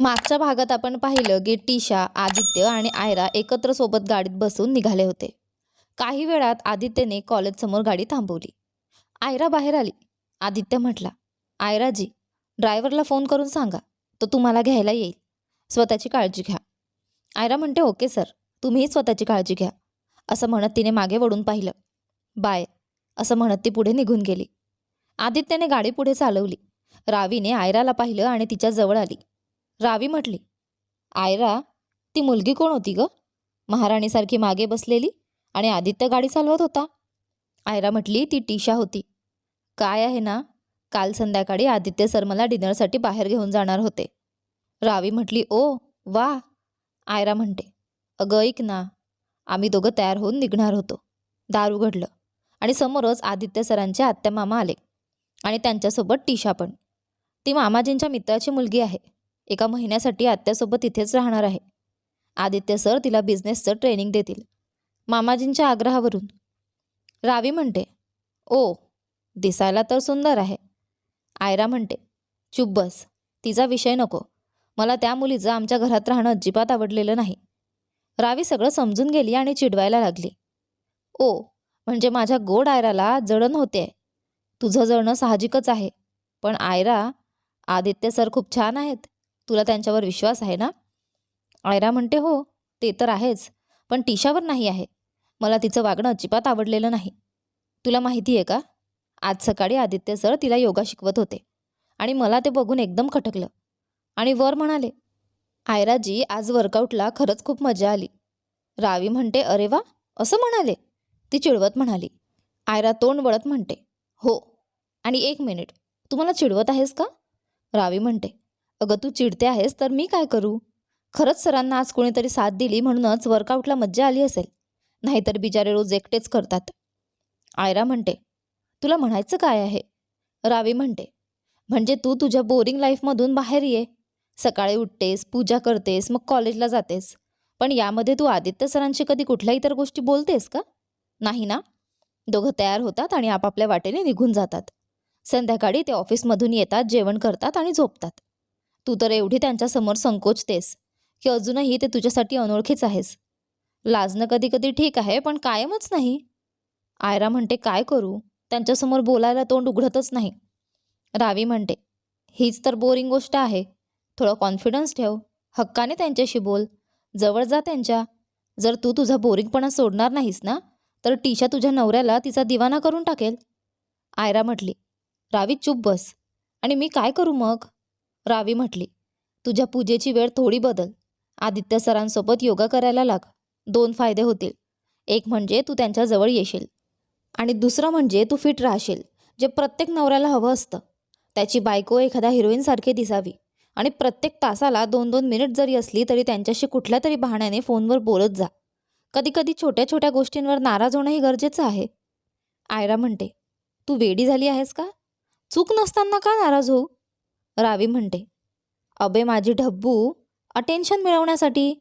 मागच्या भागात आपण पाहिलं की टीशा आदित्य आणि आयरा एकत्र सोबत गाडीत बसून निघाले होते. काही वेळात आदित्यने कॉलेजसमोर गाडी थांबवली. आयरा बाहेर आली. आदित्य म्हटला आयराजी ड्रायव्हरला फोन करून सांगा तो तुम्हाला घ्यायला येईल. स्वतःची काळजी घ्या. आयरा म्हणते ओके सर तुम्हीही स्वतःची काळजी घ्या. असं म्हणत तिने मागे वळून पाहिलं. बाय असं म्हणत ती पुढे निघून गेली. आदित्यने गाडी पुढे चालवली. रावीने आयराला पाहिलं आणि तिच्या जवळ आली. रावी म्हटली आयरा ती मुलगी कोण होती ग? महाराणीसारखी मागे बसलेली आणि आदित्य गाडी चालवत होता. आयरा म्हटली ती टीशा होती. काय आहे ना काल संध्याकाळी आदित्य सर मला डिनरसाठी बाहेर घेऊन जाणार होते. रावी म्हटली ओ वा. आयरा म्हणते अगं ऐक ना आम्ही दोघं तयार होऊन निघणार होतो. दार उघडलं आणि समोरच आदित्य सरांचे आत्या मामा आले आणि त्यांच्यासोबत टीशा पण. ती मामाजींच्या मित्राची मुलगी आहे. एका महिन्यासाठी आत्यासोबत इथेच राहणार आहे. आदित्य सर तिला बिझनेसचं ट्रेनिंग देतील. मामाजींच्या आग्रहावरून. रावी म्हणते ओ दिसायला तर सुंदर आहे. आयरा म्हणते चुप बस तिचा विषय नको. मला त्या मुलीचं आमच्या घरात राहणं अजिबात आवडलेलं नाही. रावी सगळं समजून गेली आणि चिडवायला लागली. ओ म्हणजे माझ्या गोड आयराला जळण होते. तुझं जळणं साहजिकच आहे. पण आयरा आदित्य सर खूप छान आहेत. तुला त्यांच्यावर विश्वास आहे ना? आयरा म्हणते हो ते तर आहेच पण टिशावर नाही आहे. मला तिचं वागणं अजिबात आवडलेलं नाही. तुला माहिती आहे का? आज सकाळी आदित्य सर तिला योगा शिकवत होते आणि मला ते बघून एकदम खटकलं आणि वर म्हणाले आयराजी आज वर्कआउटला खरंच खूप मजा आली. रावी म्हणते अरे वा! असं म्हणाले. ती चिडवत म्हणाली आयरा तोंड वळत म्हणते हो. आणि एक मिनिट तू मला चिडवत आहेस का? रावी म्हणते अगं तू चिडते आहेस तर मी काय करू? खरंच सरांना आज कोणीतरी साथ दिली म्हणूनच वर्कआउटला मज्जा आली असेल. नाहीतर बिचारे रोज एकटेच करतात. आयरा म्हणते तुला म्हणायचं काय आहे? रावी म्हणते म्हणजे तू तुझ्या बोरिंग लाईफमधून बाहेर ये. सकाळी उठतेस पूजा करतेस मग कॉलेजला जातेस. पण यामध्ये तू आदित्य सरांशी कधी कुठल्या इतर गोष्टी बोलतेस का? नाही ना? दोघं तयार होतात आणि आपापल्या वाटेने निघून जातात. संध्याकाळी ते ऑफिसमधून येतात जेवण करतात आणि झोपतात. तू तर एवढी त्यांच्यासमोर संकोचतेस की अजूनही ते तुझ्यासाठी अनोळखीच आहेस. लाजणं कधी कधी ठीक आहे पण कायमच नाही. आयरा म्हणते काय करू? त्यांच्यासमोर बोलायला तोंड उघडतच नाही. रावी म्हणते हीच तर बोरिंग गोष्ट आहे. थोडं कॉन्फिडन्स ठेव. हक्काने त्यांच्याशी बोल. जवळ जा त्यांच्या. जर तू तुझा बोरिंगपणा सोडणार नाहीस ना तर टीशा तुझ्या नवऱ्याला तिचा दिवाना करून टाकेल. आयरा म्हटली रावी चूप बस. आणि मी काय करू मग? रावी म्हटली तुझ्या पूजेची वेळ थोडी बदल. आदित्य सरांसोबत योगा करायला लाग. दोन फायदे होतील. एक म्हणजे तू त्यांच्याजवळ येशील आणि दुसरं म्हणजे तू फिट राहशील जे प्रत्येक नवऱ्याला हवं असतं. त्याची बायको एखाद्या हिरोईनसारखी दिसावी आणि प्रत्येक तासाला दोन दोन मिनिट जरी असली तरी त्यांच्याशी कुठल्या तरी बहाण्याने फोनवर बोलत जा. कधी कधी छोट्या छोट्या गोष्टींवर नाराज होणंही गरजेचं आहे. आयरा म्हणते तू वेडी झाली आहेस का? चूक नसताना का नाराज होऊ? रावी म्हणते अबे माझी ढब्बू अटेन्शन मिळवण्यासाठी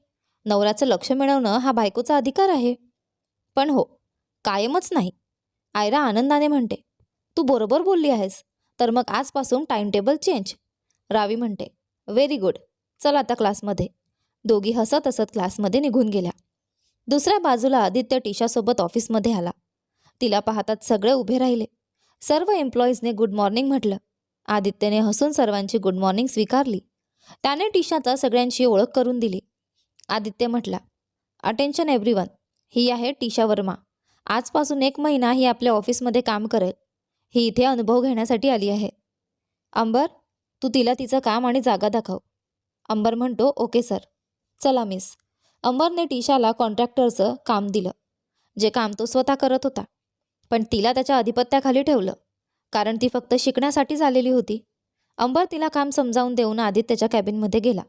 नवऱ्याचं लक्ष मिळवणं हा बायकोचा अधिकार आहे. पण हो कायमच नाही आयरा आनंदाने म्हणते. तू बरोबर बोलली आहेस तर मग आजपासून टाइम टेबल चेंज रावी म्हणते व्हेरी गुड चल आता क्लासमध्ये. दोघी हसत हसत क्लासमध्ये निघून गेल्या. दुसऱ्या बाजूला आदित्य टीशासोबत ऑफिसमध्ये आला. तिला पाहतात सगळे उभे राहिले. सर्व एम्प्लॉईजने गुड मॉर्निंग म्हटलं. आदित्यने हसून सर्वांची गुड मॉर्निंग स्वीकारली. त्याने टिशाचा सगळ्यांशी ओळख करून दिली. आदित्य म्हटला अटेन्शन एव्हरीवन ही आहे टीशा वर्मा. आजपासून एक महिना ही आपल्या ऑफिसमध्ये काम करेल. ही इथे अनुभव घेण्यासाठी आली आहे. अंबर तू तिला तिचं काम आणि जागा दाखव. अंबर म्हणतो ओके सर. चला मिस. अंबरने टीशाला कॉन्ट्रॅक्टरचं काम दिलं जे काम तो स्वतः करत होता. पण तिला त्याच्या अधिपत्याखाली ठेवलं. कारण ती फक्त शिकण्यासाठीच आलेली होती. अंबर तिला काम समजावून देऊन आदित्यच्या कॅबिनमध्ये गेला.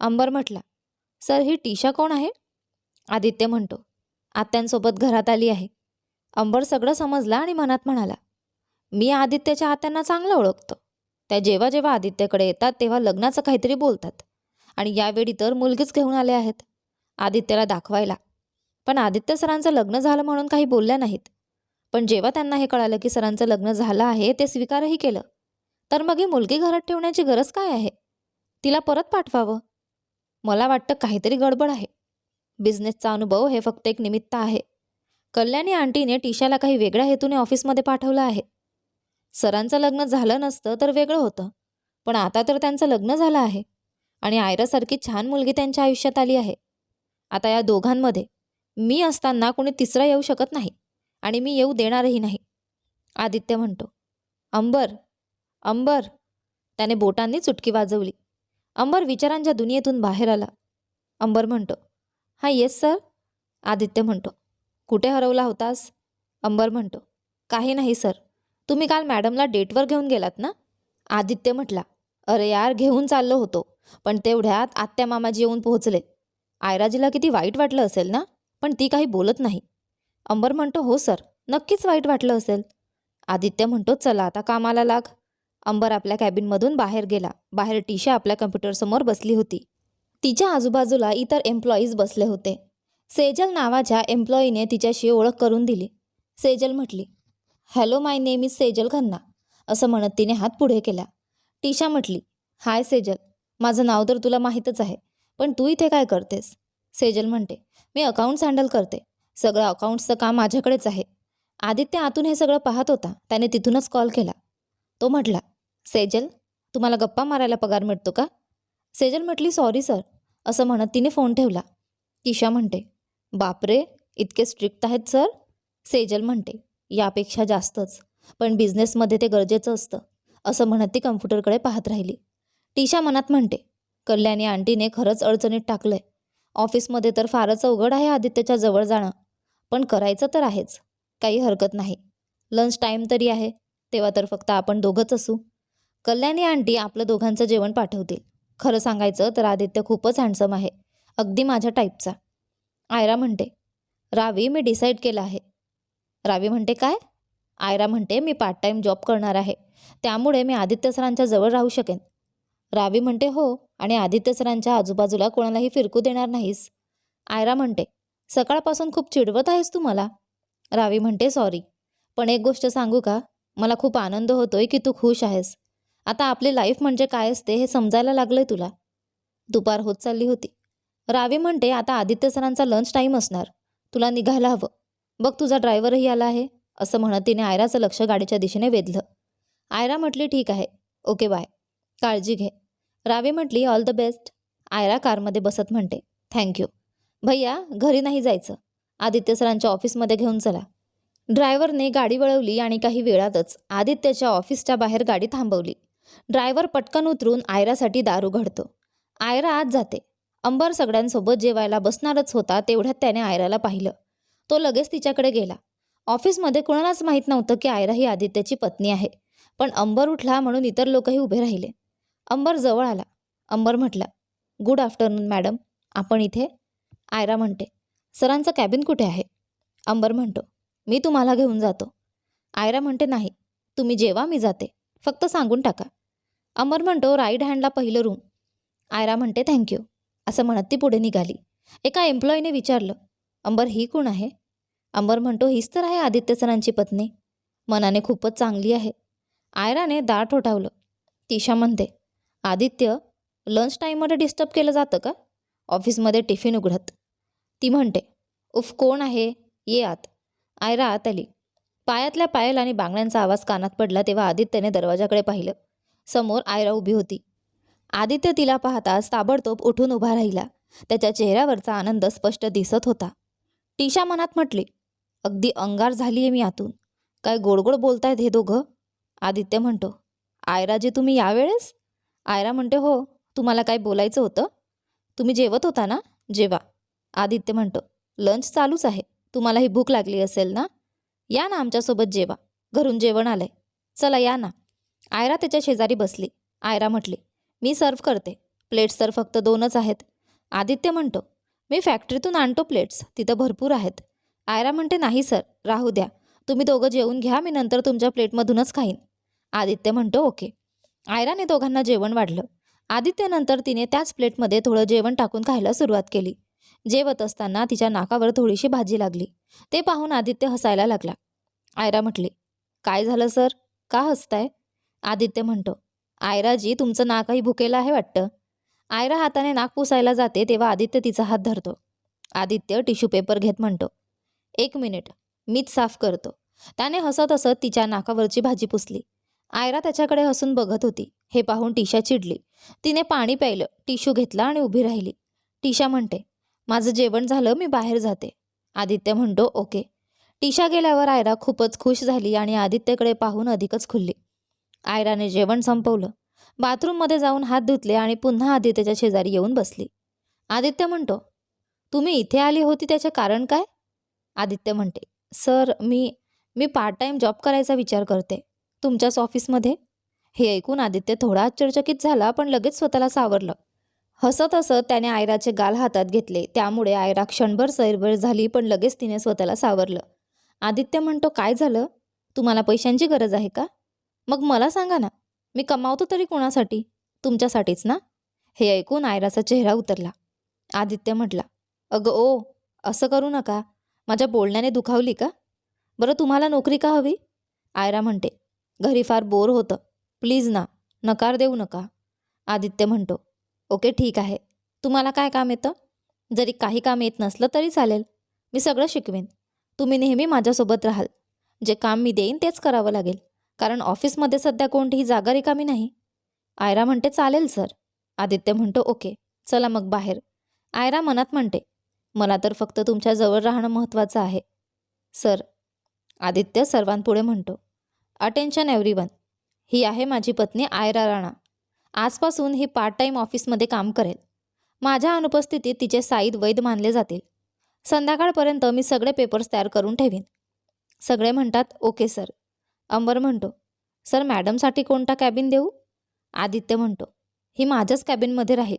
अंबर म्हटला सर ही टीशा कोण आहे? आदित्य म्हणतो आत्यांसोबत घरात आली आहे. अंबर सगळं समजला आणि मनात म्हणाला मी आदित्यच्या आत्यांना चांगलं ओळखतो. त्या जेव्हा जेव्हा आदित्यकडे येतात तेव्हा लग्नाचं काहीतरी बोलतात. आणि यावेळी तर मुलगीच घेऊन आले आहेत. आदित्यला दाखवायला पण आदित्य सरांचं लग्न झालं म्हणून काही बोलल्या नाहीत. पण जेव्हा त्यांना हे कळालं की सरांचं लग्न झालं आहे ते स्वीकारही केलं. तर मग ही मुलगी घरात ठेवण्याची गरज काय आहे? तिला परत पाठवावं? मला वाटतं काहीतरी गडबड आहे. बिझनेसचा अनुभव हे फक्त एक निमित्त आहे. कल्याणी आंटीने टीशाला काही वेगळ्या हेतूने ऑफिसमध्ये पाठवलं आहे. सरांचं लग्न झालं नसतं तर वेगळं होतं. पण आता तर त्यांचं लग्न झालं आहे. आणि आयरासारखी छान मुलगी त्यांच्या आयुष्यात आली आहे. आता या दोघांमध्ये मी असताना कोणी तिसरा येऊ शकत नाही. आणि मी येऊ देणारही नाही. आदित्य म्हणतो अंबर अंबर. त्याने बोटांनी चुटकी वाजवली. अंबर विचारांच्या दुनियेतून बाहेर आला. अंबर म्हणतो हां येस सर. आदित्य म्हणतो कुठे हरवला होतास? अंबर म्हणतो काही नाही सर. तुम्ही काल मॅडमला डेटवर घेऊन गेलात ना? आदित्य म्हटला अरे यार घेऊन चाललो होतो पण तेवढ्यात आत्या मामाजी येऊन पोहोचले. आयराजीला किती वाईट वाटलं असेल ना? पण ती काही बोलत नाही. अंबर म्हणतो हो सर. नक्कीच वाईट वाटलं असेल. आदित्य म्हणतो चला आता कामाला लाग. अंबर आपल्या कॅबिनमधून बाहेर गेला. बाहेर टीशा आपल्या कम्प्युटरसमोर बसली होती. तिच्या आजूबाजूला इतर एम्प्लॉईज बसले होते. सेजल नावाच्या एम्प्लॉईने तिच्याशी ओळख करून दिली. सेजल म्हटली hello my name is Sejal Khanna. असं म्हणत तिने हात पुढे केला. टीशा म्हटली हाय सेजल. माझं नाव तर तुला माहीतच आहे पण तू इथे काय करतेस? सेजल म्हणते मी अकाउंट्स हँडल करते. सगळं अकाउंट्सचं काम माझ्याकडेच आहे. आदित्य आतून हे सगळं पाहत होता. त्याने तिथूनच कॉल केला. तो म्हटला सेजल तुम्हाला गप्पा मारायला पगार मिळतो का? सेजल म्हटली सॉरी सर असं म्हणत तिने फोन ठेवला. किशा म्हणते बापरे इतके स्ट्रिक्ट आहेत सर सेजल म्हणते यापेक्षा जास्तच पण बिझनेसमध्ये ते गरजेचं असतं. असं म्हणत ती कम्प्युटरकडे पाहत राहिली. टीशा मनात म्हणते कल्याणी आंटीने खरंच अडचणीत टाकलंय. ऑफिसमध्ये तर फारच अवघड आहे आदित्यच्या जवळ जाणं. पण करायचं तर आहेच. काही हरकत नाही. लंच टाईम तरी आहे. तेव्हा तर फक्त आपण दोघंच असू. कल्याणी आंटी आपलं दोघांचं जेवण पाठवतील. खरं सांगायचं तर आदित्य खूपच हँडसम आहे. अगदी माझ्या टाईपचा आयरा म्हणते रावी मी डिसाईड केलं आहे. रावी म्हणते काय? आयरा म्हणते मी पार्ट टाईम जॉब करणार आहे. त्यामुळे मी आदित्य सरांच्या जवळ राहू शकेन. रावी म्हणते हो आणि आदित्य सरांच्या आजूबाजूला कोणालाही फिरकू देणार नाहीस. आयरा म्हणते सकाळपासून खूप चिडवत आहेस तू मला. रावी म्हणते सॉरी. पण एक गोष्ट सांगू का? मला खूप आनंद होतोय की तू खुश आहेस. आता आपली लाईफ म्हणजे काय असते हे समजायला लागलंय तुला. दुपार होत चालली होती. रावी म्हणते आता आदित्य सरांचा लंच टाईम असणार. तुला निघायला हवं. बघ तुझा ड्रायव्हरही आला आहे. असं म्हणत तिने आयराचं लक्ष गाडीच्या दिशेने वेधलं. आयरा म्हटली ठीक आहे. Okay bye. काळजी घे. रावी म्हटली ऑल द बेस्ट. आयरा कारमध्ये बसत म्हणते थँक्यू. भैया घरी नाही जायचं. आदित्य सरांच्या ऑफिसमध्ये घेऊन चला. ड्रायव्हरने गाडी वळवली आणि काही वेळातच आदित्यच्या ऑफिसच्या बाहेर गाडी थांबवली. ड्रायव्हर पटकन उतरून आयरासाठी दारू घडतो. आयरा आत जाते. अंबर सगळ्यांसोबत जेवायला बसणारच होता तेवढ्यात त्याने आयराला पाहिलं. तो लगेच तिच्याकडे गेला. ऑफिसमध्ये कोणालाच माहीत नव्हतं की आयरा ही आदित्यची पत्नी आहे. पण अंबर उठला म्हणून इतर लोकही उभे राहिले. अंबर जवळ आला. अंबर म्हटला गुड आफ्टरनून मॅडम. आपण इथे आयरा म्हणते सरांचं कॅबिन कुठे आहे? अंबर म्हणतो मी तुम्हाला घेऊन जातो. आयरा म्हणते नाही तुम्ही जेवा मी जाते. फक्त सांगून टाका. अमर म्हणतो राईट हँडला पहिलं रूम. आयरा म्हणते थँक्यू असं म्हणत ती पुढे निघाली. एका एम्प्लॉईने विचारलं अंबर ही कोण आहे? अंबर म्हणतो हीच तर आहे आदित्य सरांची पत्नी. मनाने खूपच चांगली आहे. आयराने दाट ठोठावलं. तिशा म्हणते आदित्य लंच टाईममध्ये डिस्टर्ब केलं जातं का? ऑफिसमध्ये टिफिन उघडत. ती म्हणते उफ कोण आहे? ये आत. आयरा आत आली. पायातल्या पायल आणि बांगड्यांचा आवाज कानात पडला तेव्हा आदित्यने दरवाजाकडे पाहिलं. समोर आयरा उभी होती. आदित्य तिला पाहताच ताबडतोब उठून उभा राहिला. त्याच्या चेहऱ्यावरचा आनंद स्पष्ट दिसत होता. टीशा मनात म्हटली अगदी अंगार झाली आहे मी आतून. काय गोडगोड बोलतायत हे दोघं? आदित्य म्हणतो आयराजी तुम्ही यावेळेस? आयरा म्हणते हो तुम्हाला काय बोलायचं होतं? तुम्ही जेवत होता ना? जेवा. आदित्य म्हणतो लंच चालूच आहे. तुम्हालाही भूक लागली असेल ना? या ना आमच्यासोबत जेवा. घरून जेवण आलंय. चला या ना. आयरा त्याच्या शेजारी बसली. आयरा म्हटली मी सर्व करते. प्लेट्स तर फक्त दोनच आहेत. आदित्य म्हणतो मी फॅक्टरीतून आणतो प्लेट्स. तिथं भरपूर आहेत. आयरा म्हणते नाही सर. राहू द्या. तुम्ही दोघं जेवून घ्या. मी नंतर तुमच्या प्लेटमधूनच खाईन. आदित्य म्हणतो ओके. आयराने दोघांना जेवण वाढलं. आदित्यनंतर तिने त्याच प्लेटमध्ये थोडं जेवण टाकून खायला सुरुवात केली. जेवत असताना तिच्या नाकावर थोडीशी भाजी लागली. ते पाहून आदित्य हसायला लागला. आयरा म्हटली काय झालं सर? का हसताय? आदित्य म्हणतो आयराजी तुमचं नाकही भुकेलं आहे वाटतं. आयरा हाताने नाक पुसायला जाते तेव्हा आदित्य तिचा हात धरतो. आदित्य टिश्यू पेपर घेत म्हणतो एक मिनिट मीच साफ करतो. त्याने हसत हसत तिच्या नाकावरची भाजी पुसली. आयरा त्याच्याकडे हसून बघत होती. हे पाहून टीशा चिडली. तिने पाणी प्यायलं टिश्यू घेतला आणि उभी राहिली. टीशा म्हणते माझं जेवण झालं मी बाहेर जाते. आदित्य म्हणतो ओके. टिशा गेल्यावर आयरा खूपच खुश झाली आणि आदित्यकडे पाहून अधिकच खुलली. आयराने जेवण संपवलं. बाथरूममध्ये जाऊन हात धुतले आणि पुन्हा आदित्यच्या शेजारी येऊन बसली. आदित्य म्हणतो तुम्ही इथे आली होती त्याचे कारण काय? आदित्य म्हणते सर मी मी पार्ट टाईम जॉब करायचा विचार करते. तुमच्याच ऑफिसमध्ये? हे ऐकून आदित्य थोडा आश्चर्यचकित झाला पण लगेच स्वतःला सावरलं. हसत हसत त्याने आयराचे गाल हातात घेतले. त्यामुळे आयरा क्षणभर सैरभर झाली पण लगेच तिने स्वतःला सावरलं. आदित्य म्हणतो काय झालं? तुम्हाला पैशांची गरज आहे का? मग मला सांगा ना. मी कमावतो तरी कोणासाठी? तुमच्यासाठीच ना? हे ऐकून आयराचा चेहरा उतरला. आदित्य म्हटला अगं ओ असं करू नका. माझ्या बोलण्याने दुखावली का? बरं तुम्हाला नोकरी का हवी? आयरा म्हणते घरी फार बोर होतं. प्लीज ना नकार देऊ नका. आदित्य म्हणतो ओके ठीक आहे. तुम्हाला काय काम येतं? जरी काही काम येत नसलं तरी चालेल. मी सगळं शिकवेन. तुम्ही नेहमी माझ्यासोबत राहाल. जे काम मी देईन तेच करावं लागेल. कारण ऑफिसमध्ये सध्या कोणतीही जागा रिकामी नाही. आयरा म्हणते चालेल सर. आदित्य म्हणतो ओके चला मग बाहेर. आयरा मनात म्हणते मला तर फक्त तुमच्या जवळ राहणं महत्त्वाचं आहे. सर आदित्य सर्वांपुढे म्हणतो अटेन्शन एव्हरीवन. ही आहे माझी पत्नी आयरा राणा. आजपासून ही पार्ट टाईम ऑफिसमध्ये काम करेल. माझ्या अनुपस्थितीत तिचे साईद वैध मानले जातील. संध्याकाळपर्यंत मी सगळे पेपर्स तयार करून ठेवीन. सगळे म्हणतात ओके सर. अंबर म्हणतो सर मॅडमसाठी कोणता कॅबिन देऊ? आदित्य म्हणतो ही माझ्याच कॅबिनमध्ये राहील.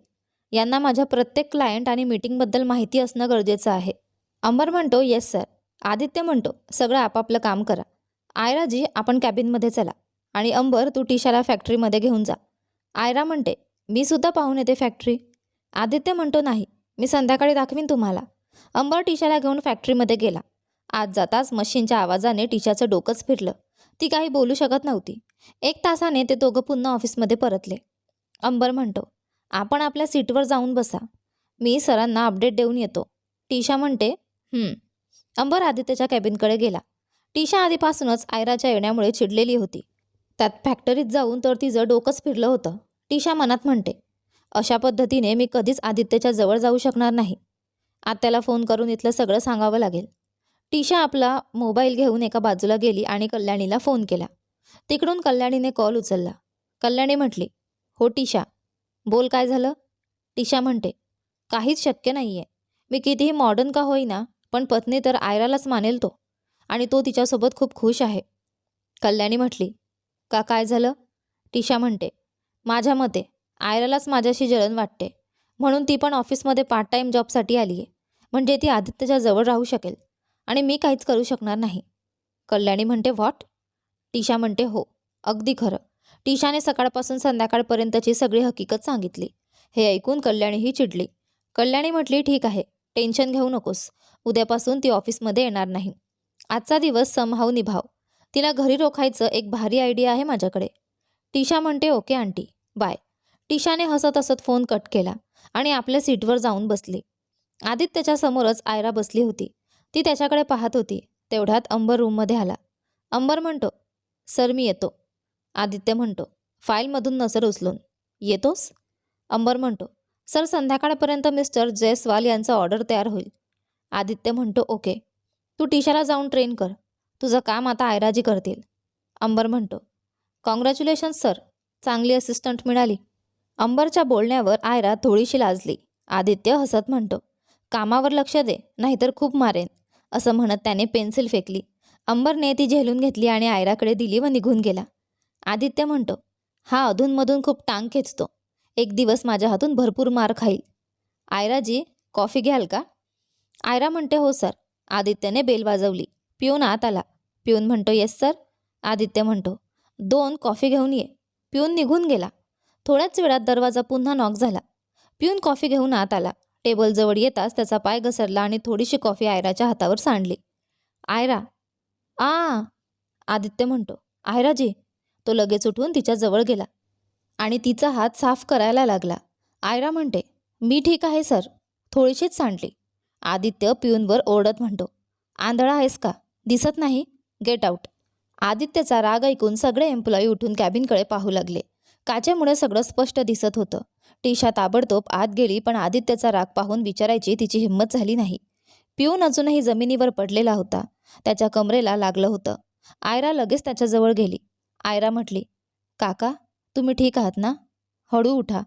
यांना माझ्या प्रत्येक क्लायंट आणि मीटिंगबद्दल माहिती असणं गरजेचं आहे. अंबर म्हणतो येस सर आदित्य म्हणतो सगळं आपापलं काम करा. आयराजी आपण कॅबिनमध्ये चला. आणि अंबर तू टिशाला फॅक्टरीमध्ये घेऊन जा. आयरा म्हणते मी सुद्धा पाहून येते फॅक्टरी आदित्य म्हणतो नाही मी संध्याकाळी दाखवीन तुम्हाला. अंबर टिशाला घेऊन फॅक्टरीमध्ये गेला. आज जाताच मशीनच्या आवाजाने टिशाचं डोकंच फिरलं. ती काही बोलू शकत नव्हती. एक तासाने ते दोघं पुन्हा ऑफिसमध्ये परतले. अंबर म्हणतो आपण आपल्या सीटवर जाऊन बसा. मी सरांना अपडेट देऊन येतो. टिशा म्हणते अंबर आदित्यच्या कॅबिनकडे गेला. टिशा आधीपासूनच आयराच्या येण्यामुळे चिडलेली होती. त्यात फॅक्टरीत जाऊन तर तिचं डोकंच फिरलं होतं. टिशा मनात म्हणते अशा पद्धतीने मी कधीच आदित्यच्या जवळ जाऊ शकणार नाही. आत्याला फोन करून इथलं सगळं सांगावं लागेल. टीशा आपला मोबाईल घेऊन एका बाजूला गेली आणि कल्याणीला फोन केला. तिकडून कल्याणीने कॉल उचलला. कल्याणी म्हटली हो टिशा बोल काय झालं? टिशा म्हणते काहीच शक्य नाही आहे मी कितीही मॉडर्न का होईना पण पत्नी तर आयरालाच मानेल तो आणि तो तिच्यासोबत खूप खुश आहे. कल्याणी म्हटली का काय झालं? टिशा म्हणते माझ्या मते आयरालाच माझ्याशी जळण वाटते. म्हणून ती पण ऑफिसमध्ये पार्ट टाईम जॉबसाठी आली आहे म्हणजे ती आदित्यच्या जवळ राहू शकेल. आणि मी काहीच करू शकणार नाही. कल्याणी म्हणते व्हॉट? टिशा म्हणते हो अगदी खरं. टिशाने सकाळपासून संध्याकाळपर्यंतची सगळी हकीकत सांगितली. हे ऐकून कल्याणीही चिडली. कल्याणी म्हटली ठीक आहे टेन्शन घेऊ नकोस. उद्यापासून ती ऑफिसमध्ये येणार नाही. आजचा दिवस समहाव निभाव. तिला घरी रोखायचं एक भारी आयडिया आहे माझ्याकडे. टिशा म्हणते ओके आंटी. बाय. टिशाने हसत हसत फोन कट केला आणि आपल्या सीटवर जाऊन बसली. आदित्यच्या समोरच आयरा बसली होती. ती त्याच्याकडे पाहत होती. तेवढ्यात अंबर रूममध्ये आला. अंबर म्हणतो सर मी येतो. आदित्य म्हणतो फाईलमधून नजर उचलून. येतोस? अंबर म्हणतो सर संध्याकाळपर्यंत मिस्टर जयस्वाल यांचा ऑर्डर तयार होईल. आदित्य म्हणतो ओके. तू टिशाला जाऊन ट्रेन कर. तुझं काम आता आयराजी करतील. अंबर म्हणतो कॉंग्रॅच्युलेशन्स सर. चांगली असिस्टंट मिळाली. अंबरच्या बोलण्यावर आयरा थोडीशी लाजली. आदित्य हसत म्हणतो कामावर लक्ष दे नाहीतर खूप मारेन असं म्हणत त्याने पेन्सिल फेकली. अंबरने ती झेलून घेतली आणि आयराकडे दिली व निघून गेला. आदित्य म्हणतो हा अधूनमधून खूप टांग खेचतो. एक दिवस माझ्या हातून भरपूर मार खाईल. आयराजी कॉफी घ्याल का? आयरा म्हणते हो सर. आदित्यने बेल वाजवली. पिऊन आत आला. पिऊन म्हणतो येस सर. आदित्य म्हणतो दोन कॉफी घेऊन ये. पिऊन निघून गेला. थोड्याच वेळात दरवाजा पुन्हा नॉक झाला. पिऊन कॉफी घेऊन आत आला. टेबलजवळ येताच त्याचा पाय घसरला आणि थोडीशी कॉफी आयराच्या हातावर सांडली. आयरा. आ. आदित्य म्हणतो आयराजी. तो लगेच उठून तिच्या जवळ गेला आणि तिचा हात साफ करायला लागला. आयरा म्हणते मी ठीक आहे सर. थोडीशीच सांडली. आदित्य पिऊनवर ओरडत म्हणतो आंधळा आहेस का? दिसत नाही. Gate out. आदित्यचा राग ऐकून सगळे एम्प्लॉई उठून कॅबिनकडे पाहू लागले. काचेमुळे सगळं स्पष्ट दिसत होतं. टीशा ताबडतोब आत गेली पण आदित्यचा राग पाहून विचारायची तिची हिंमत झाली नाही. पिऊन अजूनही जमिनीवर पडलेला होता. त्याच्या कमरेला लागलं होतं. आयरा लगेच त्याच्याजवळ गेली. आयरा म्हटली काका तुम्ही ठीक आहात ना? हळू उठा.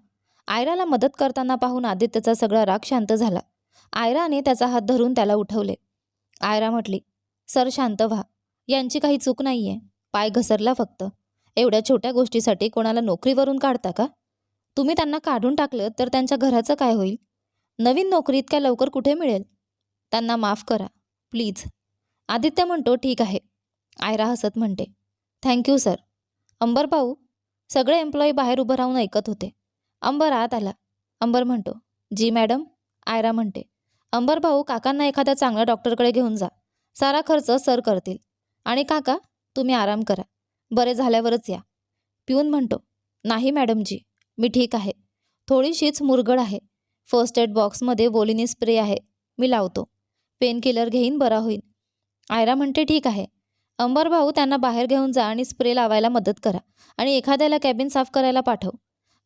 आयराला मदत करताना पाहून आदित्यचा सगळा राग शांत झाला. आयराने त्याचा हात धरून त्याला उठवले. आयरा म्हटली सर शांत व्हा. यांची काही चूक नाही आहे पाय घसरला फक्त. एवढ्या छोट्या गोष्टीसाठी कोणाला नोकरीवरून काढता का? तुम्ही त्यांना काढून टाकलं तर त्यांच्या घराचं काय होईल? नवीन नोकरी इतक्या लवकर कुठे मिळेल? त्यांना माफ करा. प्लीज. आदित्य म्हणतो ठीक आहे. आयरा हसत म्हणते थँक्यू सर अंबर भाऊ सगळे एम्प्लॉई बाहेर उभं राहून ऐकत होते. अंबर आत आला. अंबर म्हणतो जी मॅडम आयरा म्हणते अंबर भाऊ काकांना एखाद्या चांगल्या डॉक्टरकडे घेऊन जा. सारा खर्च सर करतील. आणि काका तुम्ही आराम करा. बरे झाल्यावरच या. पिऊन म्हणतो नाही मॅडमजी मी ठीक आहे. थोडीशीच मुरगड आहे. फर्स्ट एड बॉक्समध्ये वोलिनी स्प्रे आहे. मी लावतो. पेन किलर घेईन बरा होईल आयरा म्हणते ठीक आहे. अंबर भाऊ त्यांना बाहेर घेऊन जा आणि स्प्रे लावायला मदत करा आणि एखाद्याला कॅबिन साफ करायला पाठव.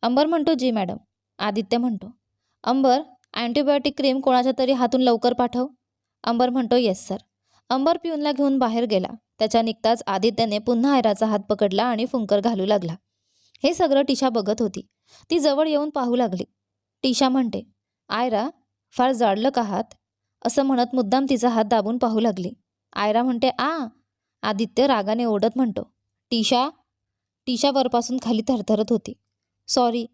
अंबर म्हणतो जी मॅडम. आदित्य म्हणतो अंबर अँटीबायोटिक क्रीम कोणाच्या तरी हातून लवकर पाठव. अंबर म्हणतो येस सर. अंबर पिऊनला घेऊन बाहेर गेला. त्याच्या निघताच आदित्यने पुन्हा आयराचा हात पकडला आणि फुंकर घालू लागला. हे सगळं टिशा बघत होती. ती जवळ येऊन पाहू लागली. टिशा म्हणते आयरा फार जाडलं का हात? असं म्हणत मुद्दाम तिचा हात दाबून पाहू लागली. आयरा म्हणते आ आदित्य रागाने ओढत म्हणतो. टिशा टिशा वरपासून खाली थरथरत होती. सॉरी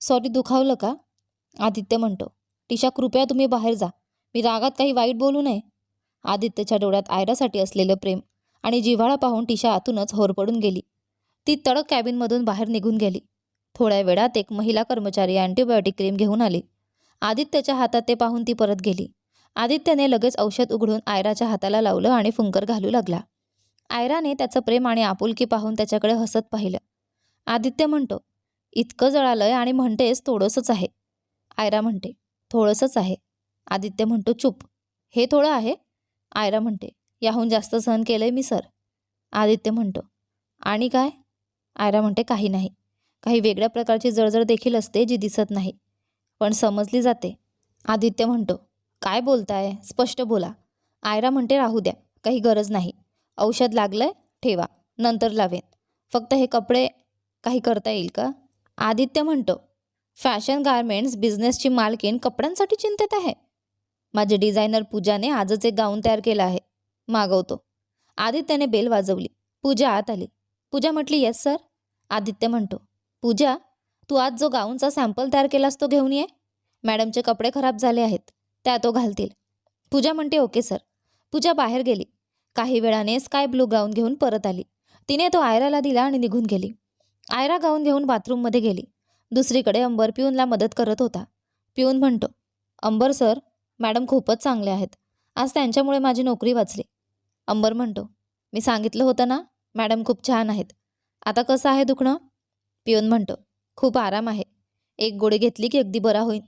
सॉरी दुखावलं का? आदित्य म्हणतो टिशा कृपया तुम्ही बाहेर जा. मी रागात काही वाईट बोलू नये. आदित्यच्या डोळ्यात आयरासाठी असलेलं प्रेम आणि जिव्हाळा पाहून टिशा आतूनच होरपडून गेली. ती तडक कॅबिनमधून बाहेर निघून गेली. थोड्या वेळात एक महिला कर्मचारी अँटीबायोटिक क्रीम घेऊन आली. आदित्यच्या हातात ते पाहून ती परत गेली. आदित्यने लगेच औषध उघडून आयराच्या हाताला लावलं आणि फुंकर घालू लागला. आयराने त्याचं प्रेम आणि आपुलकी पाहून त्याच्याकडे हसत पाहिलं. आदित्य म्हणतो इतकं जळालंय आणि म्हणतेस थोडंसंच आहे. आयरा म्हणते थोडंसंच आहे. आदित्य म्हणतो चूप. हे थोडं आहे? आयरा म्हणते याहून जास्त सहन केलंय मी सर. आदित्य म्हणतो आणि काय? आयरा म्हणते काही नाही. काही वेगळ्या प्रकारची जळजळ देखील असते जी दिसत नाही पण समजली जाते. आदित्य म्हणतो काय बोलताय? स्पष्ट बोला. आयरा म्हणते राहू द्या. काही गरज नाही. औषध लागलंय? ठेवा. नंतर लावेन. फक्त हे कपडे काही करता येईल का? आदित्य म्हणतो फॅशन गारमेंट्स बिझनेसची मालकीण कपड्यांसाठी चिंतेत आहे. माझे डिझायनर पूजाने आजच एक गाऊन तयार केला आहे. मागवतो. आदित्याने बेल वाजवली. पूजा आत आली. पूजा म्हटली येस सर. आदित्य म्हणतो पूजा तू आज जो गाऊनचा सॅम्पल तयार केलास तो घेऊन ये. मॅडमचे कपडे खराब झाले आहेत त्या तो घालतील. पूजा म्हणते ओके सर. पूजा बाहेर गेली. काही वेळाने स्काय ब्लू गाऊन घेऊन परत आली. तिने तो आयराला दिला आणि निघून गेली. आयरा गाऊन घेऊन बाथरूममध्ये गेली. दुसरीकडे अंबर पिऊनला मदत करत होता. पिऊन म्हणतो अंबर सर मॅडम खूपच चांगले आहेत. आज त्यांच्यामुळे माझी नोकरी वाचली. अंबर म्हणतो मी सांगितलं होतं ना मॅडम खूप छान आहेत. आता कसं आहे दुखणं? पिऊन म्हणतो खूप आराम आहे. एक गोळी घेतली की अगदी बरा होईल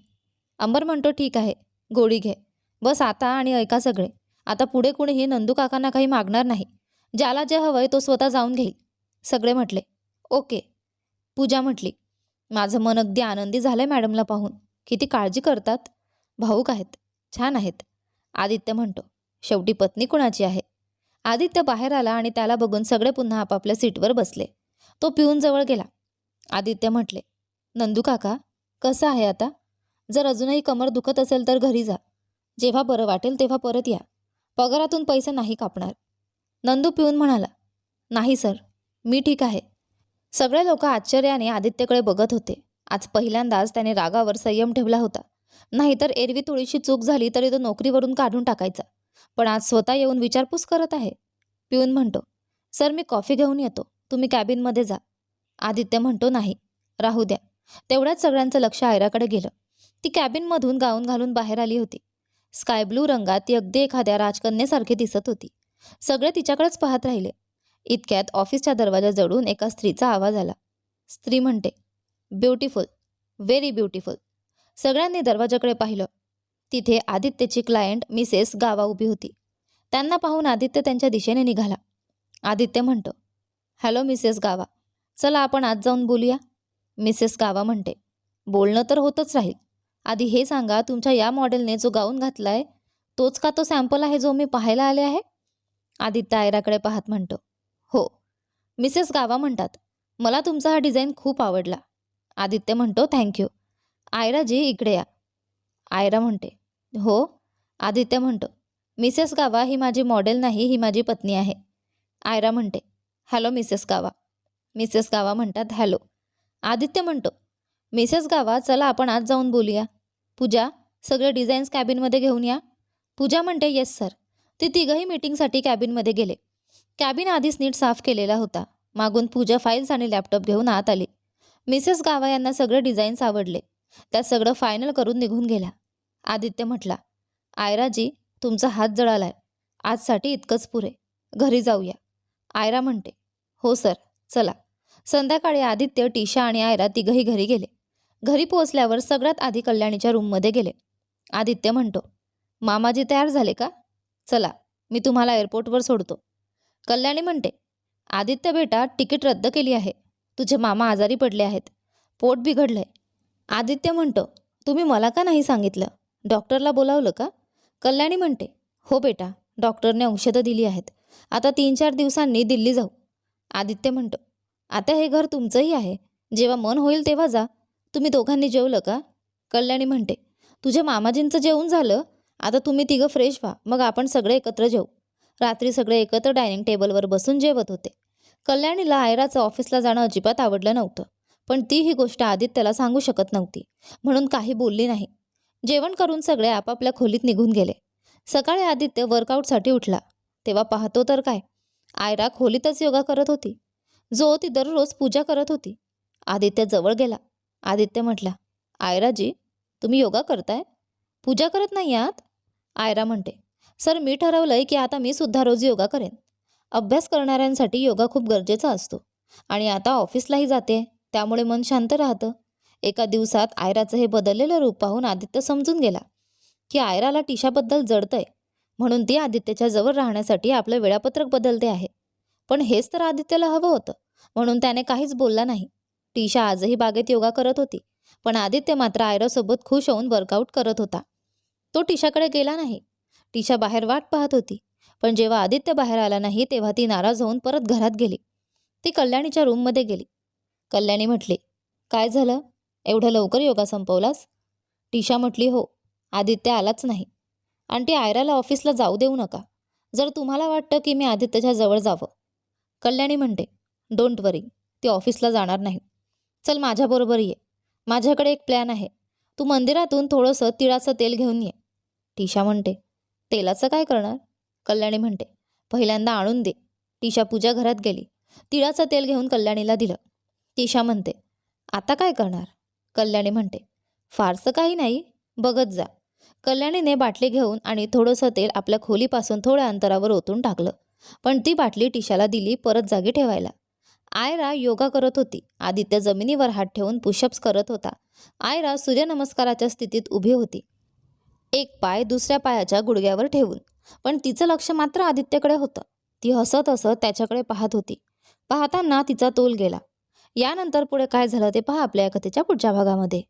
अंबर म्हणतो ठीक आहे गोळी घे. बस आता आणि ऐका सगळे. आता पुढे कुणीही नंदू काकांना काही मागणार नाही. ज्याला जे हवंय तो स्वतः जाऊन घेईल. सगळे म्हटले ओके. पूजा म्हटली माझं मन अगदी आनंदी झालंय मॅडमला पाहून. किती काळजी करतात? भाऊक आहेत. छान आहेत. आदित्य म्हणतो शेवटी पत्नी कुणाची आहे? आदित्य बाहेर आला आणि त्याला बघून सगळे पुन्हा आपापल्या सीटवर बसले. तो पिऊन जवळ गेला. आदित्य म्हटले नंदू काका कसं आहे आता? जर अजूनही कमर दुखत असेल तर घरी जा. जेव्हा बरं वाटेल तेव्हा परत या. पगारातून पैसे नाही कापणार. नंदू पिऊन म्हणाला नाही सर मी ठीक आहे. सगळे लोक आश्चर्याने आदित्यकडे बघत होते. आज पहिल्यांदाच त्याने रागावर संयम ठेवला होता. नाहीतर एरवी थोडीशी चूक झाली तरी तो नोकरीवरून काढून टाकायचा. पण आज स्वतः येऊन विचारपूस करत आहे. पिऊन म्हणतो सर मी कॉफी घेऊन येतो. तुम्ही कॅबिनमध्ये जा. आदित्य म्हणतो नाही. राहू द्या. तेवढ्याच सगळ्यांचं लक्ष आयराकडे गेलं. ती कॅबिनमधून गाऊन घालून बाहेर आली होती. स्काय ब्लू रंगात ती अगदी एखाद्या राजकन्येसारखी दिसत होती. सगळे तिच्याकडेच पाहत राहिले. इतक्यात ऑफिसच्या दरवाजा जळून एका स्त्रीचा आवाज आला. स्त्री म्हणते ब्युटिफुल. Very beautiful. सगळ्यांनी दरवाजाकडे पाहिलं. तिथे आदित्यची क्लायंट मिसेस गावा उभी होती. त्यांना पाहून आदित्य त्यांच्या दिशेने निघाला. आदित्य म्हणतो हॅलो मिसेस गावा. चला आपण आज जाऊन बोलूया. मिसेस गावा म्हणते बोलणं तर होतच राहील. आधी हे सांगा तुमच्या या मॉडेलने जो गाऊन घातलाय तोच का तो सॅम्पल आहे जो मी पाहायला आले आहे? आदित्य आयराकडे पाहत म्हणतो हो. मिसेस गावा म्हणतात मला तुमचा हा डिझाईन खूप आवडला. आदित्य म्हणतो थँक्यू आयराजी इकडे या. आयरा म्हणते हो. आदित्य म्हणतो मिसेस गावा ही माझी मॉडेल नाही ही माझी पत्नी आहे. आयरा म्हणते हॅलो मिसेस गावा. मिसेस गावा म्हणतात हॅलो. आदित्य म्हणतो मिसेस गावा चला आपण आज जाऊन बोलूया. पूजा सगळे डिझाईन्स कॅबिनमध्ये घेऊन या. पूजा म्हणते येस सर. ते तिघंही मीटिंगसाठी कॅबिनमध्ये गेले. कॅबिन आधीच नीट साफ केलेला होता. मागून पूजा फाईल्स आणि लॅपटॉप घेऊन आत आली. मिसेस गावा यांना सगळे डिझाईन्स आवडले. त्यात सगळं फायनल करून निघून गेला. आदित्य म्हटला आयराजी तुमचा हात जळालाय. आजसाठी इतकंच पुरे. घरी जाऊया. आयरा म्हणते हो सर चला. संध्याकाळी आदित्य टीशा आणि आयरा तिघही घरी गेले. घरी पोहोचल्यावर सगळ्यात आधी कल्याणीच्या रूममध्ये गेले. आदित्य म्हणतो मामाजी तयार झाले का? चला मी तुम्हाला एअरपोर्टवर सोडतो. कल्याणी म्हणते आदित्य बेटा तिकीट रद्द केली आहे. तुझे मामा आजारी पडले आहेत. पोट बिघडलंय. आदित्य म्हणतो तुम्ही मला का नाही सांगितलं? डॉक्टरला बोलावलं का? कल्याणी म्हणते हो बेटा डॉक्टरने औषधं दिली आहेत. आता तीन चार दिवसांनी दिल्ली जाऊ. आदित्य म्हणतो आता हे घर तुमचंही आहे. जेव्हा मन होईल तेव्हा जा. तुम्ही दोघांनी जेवलं का? कल्याणी म्हणते तुझ्या मामाजींचं जेवण झालं. आता तुम्ही तिघं फ्रेश व्हा. मग आपण सगळे एकत्र जेवू रात्री सगळे एकत्र डायनिंग टेबलवर बसून जेवत होते. कल्याणीला आयराचं ऑफिसला जाणं अजिबात आवडलं नव्हतं. पण ती ही गोष्ट आदित्यला सांगू शकत नव्हती. म्हणून काही बोलली नाही. जेवण करून सगळे आपापल्या खोलीत निघून गेले. सकाळी आदित्य वर्कआउटसाठी उठला. तेव्हा पाहतो तर काय? आयरा खोलीतच योगा करत होती. जो ती दररोज पूजा करत होती. आदित्य जवळ गेला. आदित्य म्हटला आयराजी तुम्ही योगा करताय? पूजा करत नाही आहात? आयरा म्हणते सर मी ठरवलंय की आता मी सुद्धा रोज योगा करेन. अभ्यास करणाऱ्यांसाठी योगा खूप गरजेचा असतो. आणि आता ऑफिसलाही जाते. त्यामुळे मन शांत राहतं. एका दिवसात आयराचं हे बदललेलं रूप पाहून आदित्य समजून गेला की आयराला टिशाबद्दल जडतंय म्हणून ती आदित्यच्या जवळ राहण्यासाठी आपलं वेळापत्रक बदलते आहे. पण हेच तर आदित्यला हवं होतं म्हणून त्याने काहीच बोलला नाही. टीशा आजही बागेत योगा करत होती पण आदित्य मात्र आयरासोबत खुश होऊन वर्कआउट करत होता. तो टिशाकडे गेला नाही. टिशा बाहेर वाट पाहत होती पण जेव्हा आदित्य बाहेर आला नाही तेव्हा ती नाराज होऊन परत घरात गेली. ती कल्याणीच्या रूममध्ये गेली. कल्याणी म्हटली काय झालं? एवढं लवकर योगा संपवलास? टिशा म्हटली हो आदित्य आलाच नाही. आंटी आयराला ऑफिसला जाऊ देऊ नका. जर तुम्हाला वाटतं की मी आदित्यच्या जवळ जावं. कल्याणी म्हणते डोंट वरी ती ऑफिसला जाणार नाही. चल माझ्याबरोबर ये. माझ्याकडे एक प्लॅन आहे. तू मंदिरातून थोडंसं तिळाचं तेल घेऊन ये. टिशा म्हणते तेलाचं काय करणार? कल्याणी म्हणते पहिल्यांदा आणून दे. टिशा पूजा घरात गेली. तिळाचं तेल घेऊन कल्याणीला दिलं. टिशा म्हणते आता काय करणार? कल्याणी म्हणते फारसं काही नाही बघत जा. कल्याणीने बाटली घेऊन आणि थोडंसं तेल आपल्या खोलीपासून थोड्या अंतरावर ओतून टाकलं पण ती बाटली टिशाला दिली परत जागी ठेवायला. आयरा योगा करत होती आदित्य जमिनीवर हात ठेवून पुशअप्स करत होता. आयरा सूर्यनमस्काराच्या स्थितीत उभी होती एक पाय दुसऱ्या पायाच्या गुडघ्यावर ठेवून पण तिचं लक्ष मात्र आदित्यकडे होतं. ती हसत हसत त्याच्याकडे पाहत होती. पाहताना तिचा तोल गेला. यानंतर पुढे काय झालं ते पहा आपल्या या कथेच्या पुढच्या भागामध्ये.